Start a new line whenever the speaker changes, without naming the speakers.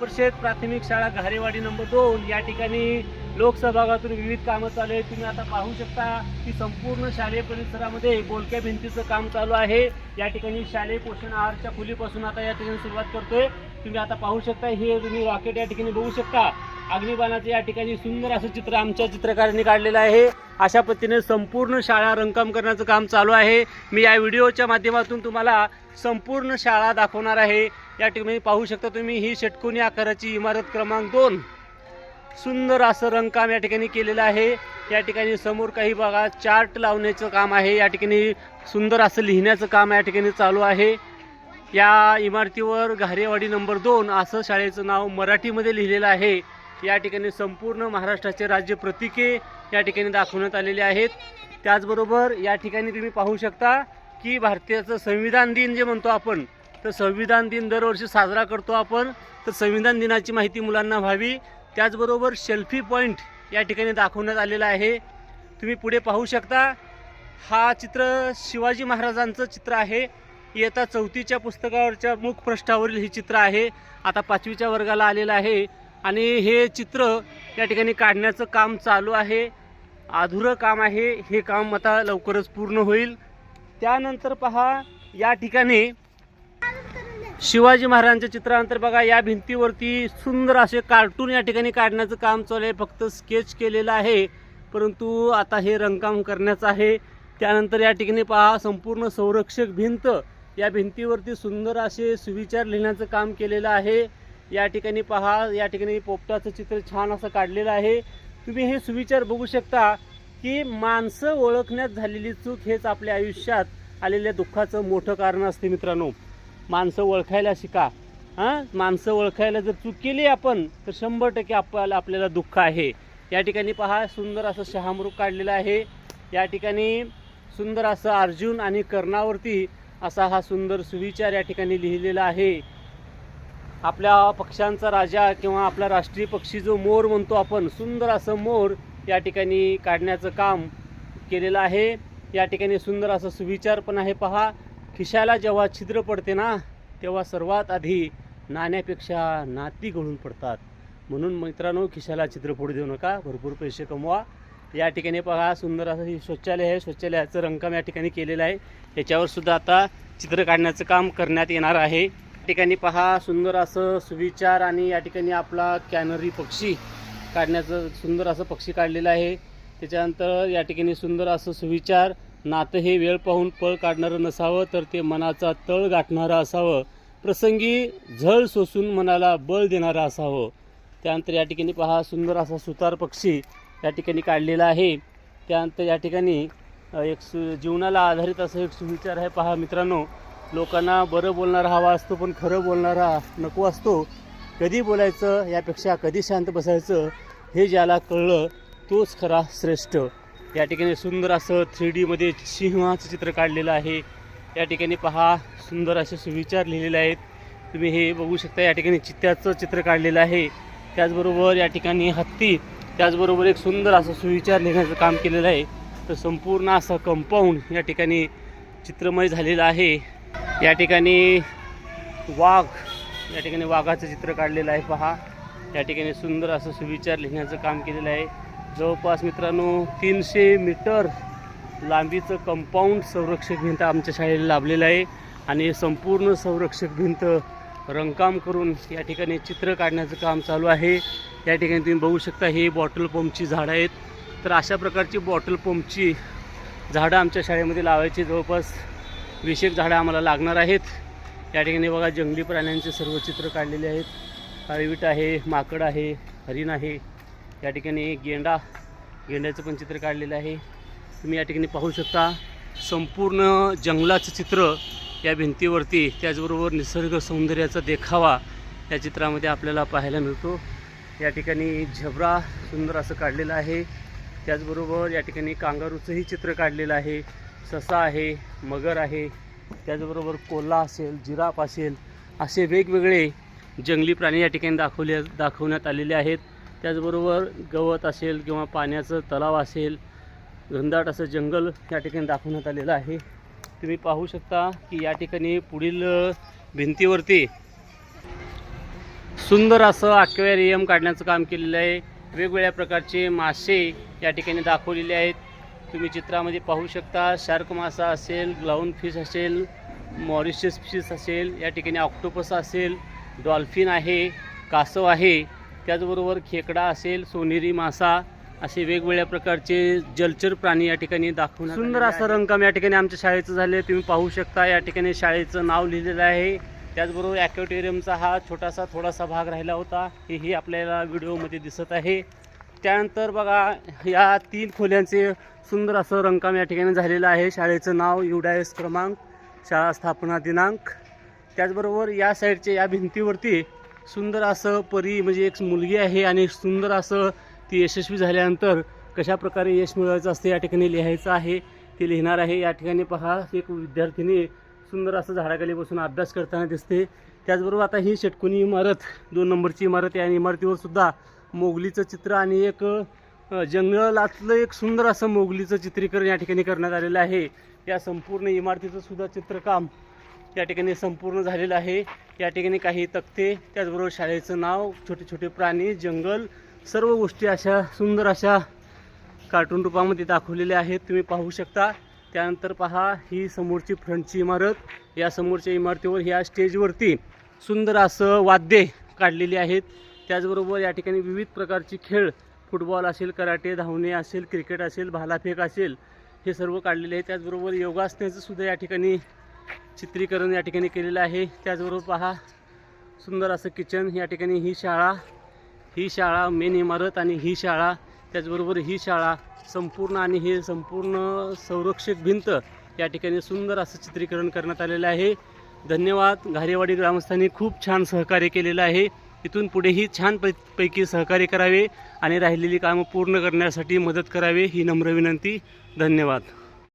परिषद प्राथमिक शाळा घारेवाडी नंबर दोन या ठिकाणी लोकसहभागातून विविध कामं चालू आहेत तुम्ही आता पाहू शकता की संपूर्ण शालेय परिसरामध्ये बोलक्या भिंतीचं काम चालू आहे या ठिकाणी शालेय पोषण आहारच्या खुलीपासून आता या ठिकाणी सुरुवात करतोय तुम्ही आता पाहू शकता हे तुम्ही रॉकेट या ठिकाणी बघू शकता अग्निबाणाचं या ठिकाणी सुंदर असं चित्र आमच्या चित्रकारांनी काढलेलं आहे अशा पद्धतीने संपूर्ण शाळा रंगकाम करण्याचं काम चालू आहे मी या व्हिडिओच्या माध्यमातून तुम्हाला संपूर्ण शाळा दाखवणार आहे या ठिकाणी पाहू शकता तुम्ही ही षटकोनी आकाराची इमारत क्रमांक दोन सुंदर असं रंगकाम या ठिकाणी केलेलं आहे या ठिकाणी समोर काही बघा चार्ट लावण्याचं काम आहे या ठिकाणी सुंदर असं लिहिण्याचं काम या ठिकाणी चालू आहे या इमारतीवर घारेवाडी नंबर दोन असं शाळेचं नाव मराठीमध्ये लिहिलेलं आहे या ठिकाणी संपूर्ण महाराष्ट्राचे राज्य प्रतीके या ठिकाणी दाखवण्यात आलेले आहेत त्याचबरोबर या ठिकाणी तुम्ही पाहू शकता की भारतीयाचं संविधान दिन जे म्हणतो आपण तर संविधान दिन दरवर्षी साजरा करतो आपण तर संविधान दिनाची माहिती मुलांना व्हावी त्याचबरोबर सेल्फी पॉईंट या ठिकाणी दाखवण्यात आलेला आहे तुम्ही पुढे पाहू शकता हा चित्र शिवाजी महाराजांचं चित्र आहे येता चौथीच्या पुस्तकावरच्या मुखपृष्ठावरील हे चित्र आहे आता पाचवीच्या वर्गाला आलेलं आहे आणि हे चित्र या ठिकाणी काढण्याचं काम चालू आहे अधुरं काम आहे हे काम आता लवकरच पूर्ण होईल त्यानंतर पहा या ठिकाणी शिवाजी महाराजांच्या चित्रानंतर बघा या भिंतीवरती सुंदर असे कार्टून या ठिकाणी काढण्याचं काम चालू आहे फक्त स्केच केलेलं आहे परंतु आता हे रंगकाम करण्याचं आहे त्यानंतर या ठिकाणी पहा संपूर्ण संरक्षक भिंत या भिंतीवरती सुंदर असे सुविचार लिहिण्याचं काम केलेलं आहे या ठिकाणी पहा या ठिकाणी पोपटाचं चित्र छान असं काढलेलं आहे तुम्ही हे सुविचार बघू शकता की माणसं ओळखण्यात झालेली चूक हेच आपल्या आयुष्यात आलेल्या दुःखाचं मोठं कारण असते मित्रांनो माणसं ओळखायला शिका हां माणसं ओळखायला जर चूक केली आपण तर शंभर टक्के आपल्याला आपल्याला दुःख आहे या ठिकाणी पहा सुंदर असं शहामृग काढलेलं आहे या ठिकाणी सुंदर असं अर्जुन आणि कर्णावरती असा हा सुंदर सुविचार या ठिकाणी लिहिलेला आहे आपल्या पक्षांचा राजा किंवा आपला राष्ट्रीय पक्षी जो मोर म्हणतो आपण सुंदर असं मोर या ठिकाणी काढण्याचं काम केलेलं आहे या ठिकाणी सुंदर असं सुविचार पण आहे पहा खिशाला जेव्हा छिद्र पडते ना तेव्हा सर्वात आधी नाण्यापेक्षा नाती गळून पडतात म्हणून मित्रांनो खिशाला छिद्र पडू देऊ नका भरपूर पैसे कमवा या ठिकाणी पहा सुंदर असं हे शौचालय आहे शौचालयाचं रंगकाम या ठिकाणी केलेलं आहे याच्यावर सुद्धा आता चित्र काढण्याचं काम करण्यात येणार आहे ठिकाणी पहा सुंदर असं सुविचार आणि या ठिकाणी आपला कॅनरी पक्षी काढण्याचं सुंदर असं पक्षी काढलेलं आहे त्याच्यानंतर या ठिकाणी सुंदर असं सुविचार नातं हे वेळ पाहून पळ काढणारं नसावं तर ते मनाचा तळ गाठणारं असावं प्रसंगी झळ सोसून मनाला बळ देणारं असावं त्यानंतर या ठिकाणी पहा सुंदर असा सुतार पक्षी या ठिकाणी काढलेला आहे त्यानंतर या ठिकाणी एक सु जीवनाला आधारित असं एक सुविचार आहे पहा मित्रांनो लोकांना बरं बोलणारा हवा असतो पण खरं बोलणारा नको असतो कधी बोलायचं यापेक्षा कधी शांत बसायचं हे ज्याला कळलं तोच खरा श्रेष्ठ या ठिकाणी सुंदर असं थ्री डीमध्ये सिंहाचं चित्र काढलेलं आहे या ठिकाणी पहा सुंदर असे सुविचार लिहिलेले आहेत तुम्ही हे बघू शकता या ठिकाणी चित्त्याचं चित्र काढलेलं आहे त्याचबरोबर या ठिकाणी हत्ती त्याचबरोबर एक सुंदर असं सुविचार लिहिण्याचं काम केलेलं आहे तर संपूर्ण असं कंपाऊंड या ठिकाणी चित्रमय झालेलं आहे या ठिकाणी वाघ या ठिकाणी वाघाचं चित्र काढलेलं आहे पहा या ठिकाणी सुंदर असं सुविचार लिहिण्याचं काम केलेलं आहे जवळपास मित्रांनो तीनशे मीटर लांबीचं कंपाऊंड संरक्षक भिंत आमच्या शाळेला लाभलेलं आहे आणि संपूर्ण संरक्षक भिंत रंगकाम करून या ठिकाणी चित्र काढण्याचं काम चालू आहे या ठिकाणी तुम्ही बघू शकता हे बॉटल पंपची झाडं आहेत तर अशा प्रकारची बॉटल पंपची झाडं आमच्या शाळेमध्ये लावायची जवळपास विशेष झाडं आम्हाला लागणार आहेत या ठिकाणी बघा जंगली प्राण्यांचे सर्व चित्र काढलेले आहेत काळवीट आहे माकड आहे हरिण आहे या ठिकाणी गेंडा गेंड्याचं पण चित्र काढलेलं आहे तुम्ही या ठिकाणी पाहू शकता संपूर्ण जंगलाचं चित्र या भिंतीवरती त्याचबरोबर निसर्ग सौंदर्याचा देखावा या चित्रामध्ये आपल्याला पाहायला मिळतो या ठिकाणी झबरा सुंदर असं काढलेलं आहे त्याचबरोबर या ठिकाणी कांगारूचंही चित्र काढलेलं आहे ससा आहे मगर आहे त्याचबरोबर कोल्हा असेल जिराफ असेल असे वेगवेगळे जंगली प्राणी या ठिकाणी दाखवले दाखवण्यात आलेले आहेत त्याचबरोबर गवत असेल किंवा पाण्याचं तलाव असेल घनदाट असं जंगल या ठिकाणी दाखवण्यात आलेलं आहे तुम्ही पाहू शकता की या ठिकाणी पुढील भिंतीवरती सुंदर असं ॲक्वेरियम काढण्याचं काम केलेलं आहे वेगवेगळ्या प्रकारचे मासे या ठिकाणी दाखवलेले आहेत तुम्ही चित्रामध्ये पाहू शकता शार्क मासा असेल ग्लाउन फिश असेल मॉरिशियस फिश असेल या ठिकाणी ऑक्टोपस असेल डॉल्फिन आहे कासव आहे त्याचबरोबर खेकडा असेल सोनेरी मासा असे वेगवेगळ्या प्रकारचे जलचर प्राणी या ठिकाणी दाखवून सुंदर असं रंगकाम या ठिकाणी आमच्या शाळेचं झालं तुम्ही पाहू शकता या ठिकाणी शाळेचं नाव लिहिलेलं आहे त्याचबरोबर ॲक्वेटेरियमचा हा छोटासा थोडासा भाग राहिला होता हेही आपल्याला व्हिडिओमध्ये दिसत आहे त्यानंतर बघा या तीन खोल्यांचे सुंदर असं रंगकाम या ठिकाणी झालेलं आहे शाळेचं नाव युडायस क्रमांक शाळा स्थापना दिनांक त्याचबरोबर या साईडच्या या भिंतीवरती सुंदर असं परी म्हणजे एक मुलगी आहे आणि सुंदर असं ती यशस्वी झाल्यानंतर कशाप्रकारे यश मिळवायचं असते या ठिकाणी लिहायचं आहे ते लिहिणार आहे या ठिकाणी पहा एक विद्यार्थिनी सुंदर असं झाडाखाली बसून अभ्यास करताना दिसते त्याचबरोबर आता ही षटकोनी इमारत दोन नंबरची इमारत आहे आणि इमारतीवर सुद्धा मोगलीचं चित्र आणि एक जंगलातलं एक सुंदर असं मोगलीचं चित्रीकरण या ठिकाणी करण्यात आलेलं आहे या संपूर्ण इमारतीचं सुद्धा चित्रकाम या ठिकाणी संपूर्ण झालेलं आहे या ठिकाणी काही तक्ते त्याचबरोबर शाळेचं नाव छोटे छोटे प्राणी जंगल सर्व गोष्टी अशा सुंदर अशा कार्टून रूपामध्ये दाखवलेल्या आहेत तुम्ही पाहू शकता त्यानंतर पहा ही समोरची फ्रंटची इमारत या समोरच्या इमारतीवर ह्या स्टेजवरती सुंदर असं वाद्ये काढलेली आहेत त्याचबरोबर या ठिकाणी विविध प्रकारची खेळ फुटबॉल असेल कराटे धावणे असेल क्रिकेट असेल भालाफेक असेल हे सर्व काढलेले आहे त्याचबरोबर योगासनेचंसुद्धा सुद्धा या ठिकाणी चित्रीकरण या ठिकाणी केलेलं आहे त्याचबरोबर पहा सुंदर असं किचन या ठिकाणी ही शाळा ही शाळा मेन इमारत आणि ही शाळा त्याचबरोबर ही शाळा संपूर्ण आणि हे संपूर्ण संरक्षक भिंत या ठिकाणी सुंदर असं चित्रीकरण करण्यात आलेलं आहे धन्यवाद घारेवाडी ग्रामस्थांनी खूप छान सहकार्य केलेलं आहे इथून पुढेही छान पैकी सहकार्य करावे आणि राहिलेली कामं पूर्ण करण्यासाठी मदत करावे ही नम्र विनंती धन्यवाद